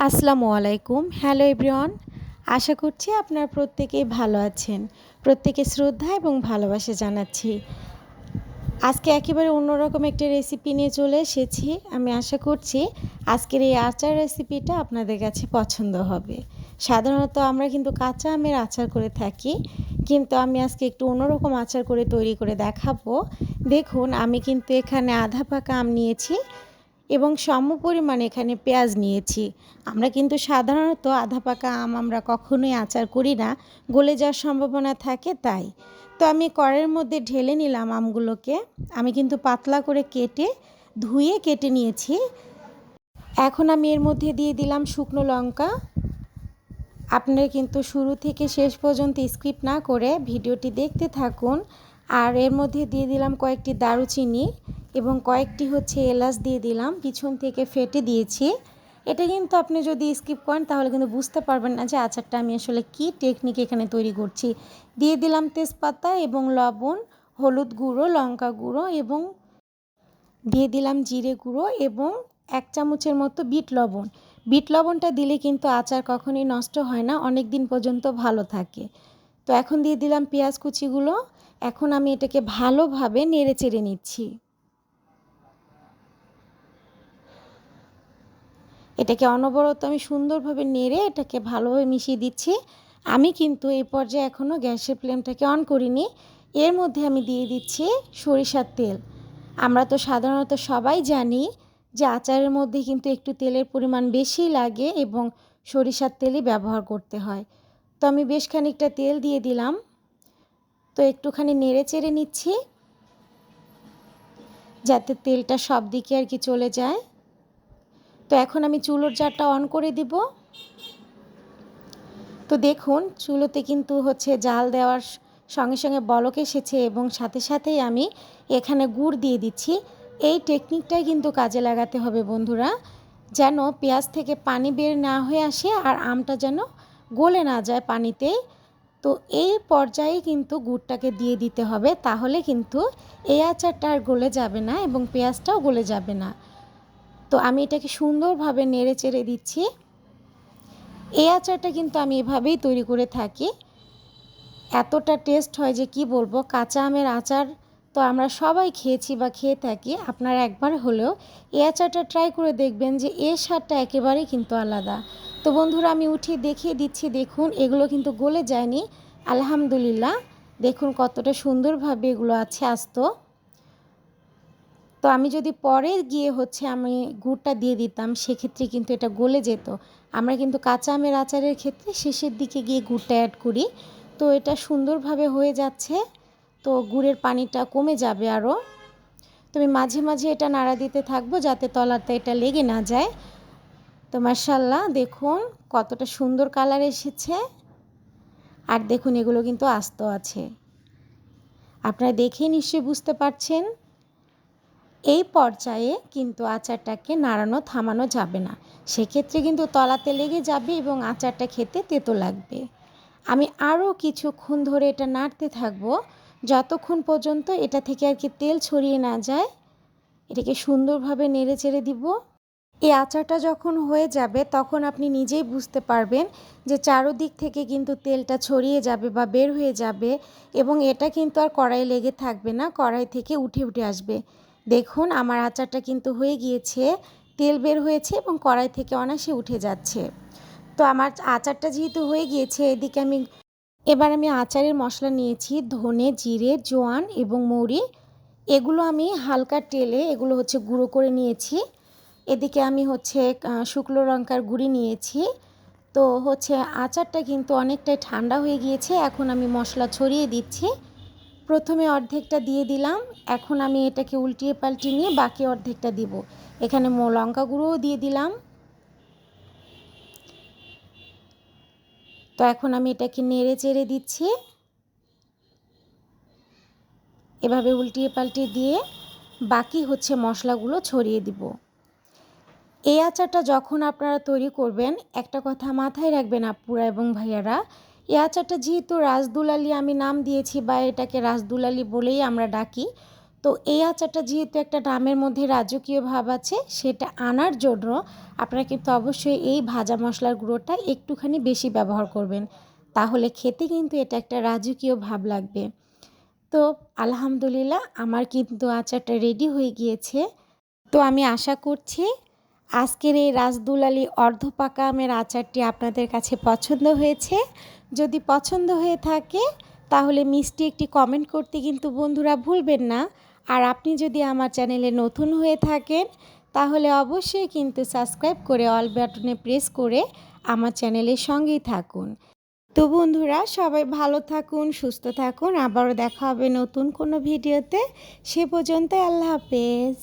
আসসালামু আলাইকুম। Hello everyone, আশা করছি আপনার প্রত্যেকেই ভালো আছেন। প্রত্যেকে শ্রদ্ধা এবং ভালোবাসা জানাচ্ছি। আজকে একেবারে অন্যরকম একটা রেসিপি নিয়ে চলে এসেছি। আমি আশা করছি আজকের এই আচার রেসিপিটা আপনাদের কাছে পছন্দ হবে। সাধারণত আমরা কিন্তু কাঁচা আমের আচার করে থাকি, কিন্তু আমি আজকে একটু অন্যরকম আচার করে তৈরি করে দেখাবো। দেখুন, আমি কিন্তু এখানে আধা পাকা আম নিয়েছি। এবং সম পরিমাণে এখানে পেঁয়াজ নিয়েছি। আমরা কিন্তু সাধারণত আধা পাকা আম আমরা কখনোই আচার করি না, গলে যাওয়ার সম্ভাবনা থাকে তাই। তো আমি কড়ের মধ্যে ঢেলে নিলাম আমগুলোকে। আমি কিন্তু পাতলা করে কেটে, ধুয়ে কেটে নিয়েছি। এখন আমি এর মধ্যে দিয়ে দিলাম শুকনো লঙ্কা। আপনারা কিন্তু শুরু থেকে শেষ পর্যন্ত স্কিপ না করে ভিডিওটি দেখতে থাকুন। আর এর মধ্যে দিয়ে দিলাম কয়েকটি দারুচিনি। এবং কয়েকটি হচ্ছে এলাচ দিয়ে দিলাম, পিছন থেকে ফেটে দিয়েছি। এটা কিন্তু আপনি যদি স্কিপ করেন তাহলে কিন্তু বুঝতে পারবেন না যে আচারটা আমি আসলে কি টেকনিক এখানে তৈরি করছি। দিয়ে দিলাম তেজপাতা এবং লবণ, হলুদ গুঁড়ো, লঙ্কা গুঁড়ো এবং দিয়ে দিলাম জিরে গুঁড়ো এবং এক চামচের মতো বিট লবণ। বিট লবণটা দিলে কিন্তু আচার কখনোই নষ্ট হয় না অনেক দিন পর্যন্ত ভালো থাকে। তো এখন দিয়ে দিলাম পেঁয়াজ কুচিগুলো, এখন আমি এটাকে ভালোভাবে নেড়ে চেড়ে নিচ্ছি। এটাকে অনবরত আমি সুন্দরভাবে নেড়ে এটাকে ভালোভাবে মিশিয়ে দিচ্ছি। আমি কিন্তু এই পর্যায়ে এখনও গ্যাসের ফ্লেমটাকে অন করিনি। এর মধ্যে আমি দিয়ে দিচ্ছি সরিষার তেল। আমরা তো সাধারণত সবাই জানি যে আচারের মধ্যে কিন্তু একটু তেলের পরিমাণ বেশি লাগে এবং সরিষার তেলই ব্যবহার করতে হয়। তো আমি বেশ খানিকটা তেল দিয়ে দিলাম। তো একটুখানি নেড়ে চেড়ে নিচ্ছি। যাতে তেলটা সব দিকে আর কি চলে যায়। তো এখন আমি চুলোর জারটা অন করে দিব। তো দেখুন, চুলোতে কিন্তু হচ্ছে জাল দেওয়ার সঙ্গে সঙ্গে বলক এসেছে এবং সাথে সাথেই আমি এখানে গুড় দিয়ে দিচ্ছি। এই টেকনিকটাই কিন্তু কাজে লাগাতে হবে বন্ধুরা, যেন পেঁয়াজ থেকে পানি বের না হয়ে আসে আর আমটা যেন গলে না যায় পানিতে। তো এই পর্যায়ে কিন্তু গুড়টাকে দিয়ে দিতে হবে, তাহলে কিন্তু এই আচারটা আর গলে যাবে না এবং পেঁয়াজটাও গলে যাবে না। তো আমি এটাকে সুন্দরভাবে নেড়ে চেড়ে দিচ্ছি। এই আচারটা কিন্তু আমি এভাবেই তৈরি করে থাকি। এতটা টেস্ট হয় যে কি বলব, কাঁচা আমের আচার তো আমরা সবাই খেয়েছি বা খেয়ে থাকি, আপনারা একবার হলেও এই আচারটা ট্রাই করে দেখবেন যে এর স্বাদটা একেবারেই কিন্তু আলাদা। তো বন্ধুরা, আমি উঠিয়ে দেখিয়ে দিচ্ছি, দেখুন, এগুলো কিন্তু গলে যায়নি। আলহামদুলিল্লাহ, দেখুন কতটা সুন্দরভাবে এগুলো আছে আস্ত। তো আমি যদি পরে গিয়ে হচ্ছে আমি গুড়টা দিয়ে দিতাম, সেক্ষেত্রে কিন্তু এটা গলে যেত। আমরা কিন্তু কাঁচা আমের আচারের ক্ষেত্রে শেষের দিকে গিয়ে গুড়টা অ্যাড করি। তো এটা সুন্দরভাবে হয়ে যাচ্ছে, তো গুড়ের পানিটা কমে যাবে আরও তো আমি মাঝে মাঝে এটা নাড়া দিতে থাকব যাতে তলাতে এটা লেগে না যায়। তো মার্শাল্লাহ দেখুন কতটা সুন্দর কালার এসেছে। আর দেখুন এগুলো কিন্তু আস্ত আছে। আপনারা দেখেই নিশ্চয়ই বুঝতে পারছেন। এই পর্যায়ে কিন্তু আচারটাকে নাড়ানো, থামানো যাবে না। সেক্ষেত্রে কিন্তু তলাতে লেগে যাবে এবং আচারটা খেতে তেতো লাগবে। আমি আরও কিছুক্ষণ ধরে এটা নাড়তে থাকব। যতক্ষণ পর্যন্ত এটা থেকে আর কি তেল ছড়িয়ে না যায়, এটাকে সুন্দরভাবে নেড়ে চেড়ে দিব। এই আচারটা যখন হয়ে যাবে, তখন আপনি নিজেই বুঝতে পারবেন যে চারোদিক থেকে কিন্তু তেলটা ছড়িয়ে যাবে বা বের হয়ে যাবে এবং এটা কিন্তু আর কড়াই লেগে থাকবে না, কড়াই থেকে উঠে উঠে আসবে। দেখুন, আমার আচারটা কিন্তু হয়ে গিয়েছে, তেল বের হয়েছে এবং কড়াই থেকে অনাসে উঠে যাচ্ছে। তো আমার আচারটা যেহেতু হয়ে গিয়েছে, এদিকে আমি, এবার আমি আচারের মশলা নিয়েছি, ধনে, জিরে, জোয়ান এবং মৌরি। এগুলো আমি হালকা তেলে, এগুলো হচ্ছে গুঁড়ো করে নিয়েছি। এদিকে আমি হচ্ছে শুকনো লঙ্কার গুঁড়ি নিয়েছি। তো হচ্ছে আচারটা কিন্তু অনেকটাই ঠান্ডা হয়ে গিয়েছে, এখন আমি মশলা ছড়িয়ে দিচ্ছি। প্রথমে অর্ধেকটা দিয়ে দিলাম। এখন আমি এটাকে উল্টিয়ে পাল্টিয়ে নিয়ে বাকি অর্ধেকটা দিব। এখানে লঙ্কা গুঁড়োও দিয়ে দিলাম। তো এখন আমি এটাকে নেড়ে চেড়ে দিচ্ছি। এভাবে উল্টিয়ে পাল্টিয়ে দিয়ে বাকি হচ্ছে মশলাগুলো ছড়িয়ে দিব। এই আচারটা যখন আপনারা তৈরি করবেন, একটা কথা মাথায় রাখবেন আপুরা এবং ভাইয়ারা এই আচারটা যেহেতু রাজদুলালি আমি নাম দিয়েছি বা এটাকে রাজদুলালি বলেই আমরা ডাকি, তো এই আচারটা যেহেতু একটা নামের মধ্যে রাজকীয় ভাব আছে, সেটা আনার জন্য আপনারা কিন্তু অবশ্যই এই ভাজা মশলার গুঁড়োটা একটুখানি বেশি ব্যবহার করবেন। তাহলে খেতে কিন্তু এটা একটা রাজকীয় ভাব লাগবে। তো আলহামদুলিল্লাহ আমার কিন্তু আচারটা রেডি হয়ে গিয়েছে। তো আমি আশা করছি আজকের এই রাজদুলালি অর্ধপাকা আমের আচারটি আপনাদের কাছে পছন্দ হয়েছে। যদি পছন্দ হয়ে থাকে, তাহলে মিষ্টি একটি কমেন্ট করতে কিন্তু বন্ধুরা ভুলবেন না। আর আপনি যদি আমার চ্যানেলে নতুন হয়ে থাকেন, তাহলে অবশ্যই কিন্তু সাবস্ক্রাইব করে অল বাটনে প্রেস করে আমার চ্যানেলের সঙ্গেই থাকুন। তো বন্ধুরা, সবাই ভালো থাকুন, সুস্থ থাকুন। আবারও দেখা হবে নতুন কোনো ভিডিওতে সে পর্যন্ত আল্লাহ হাফেজ।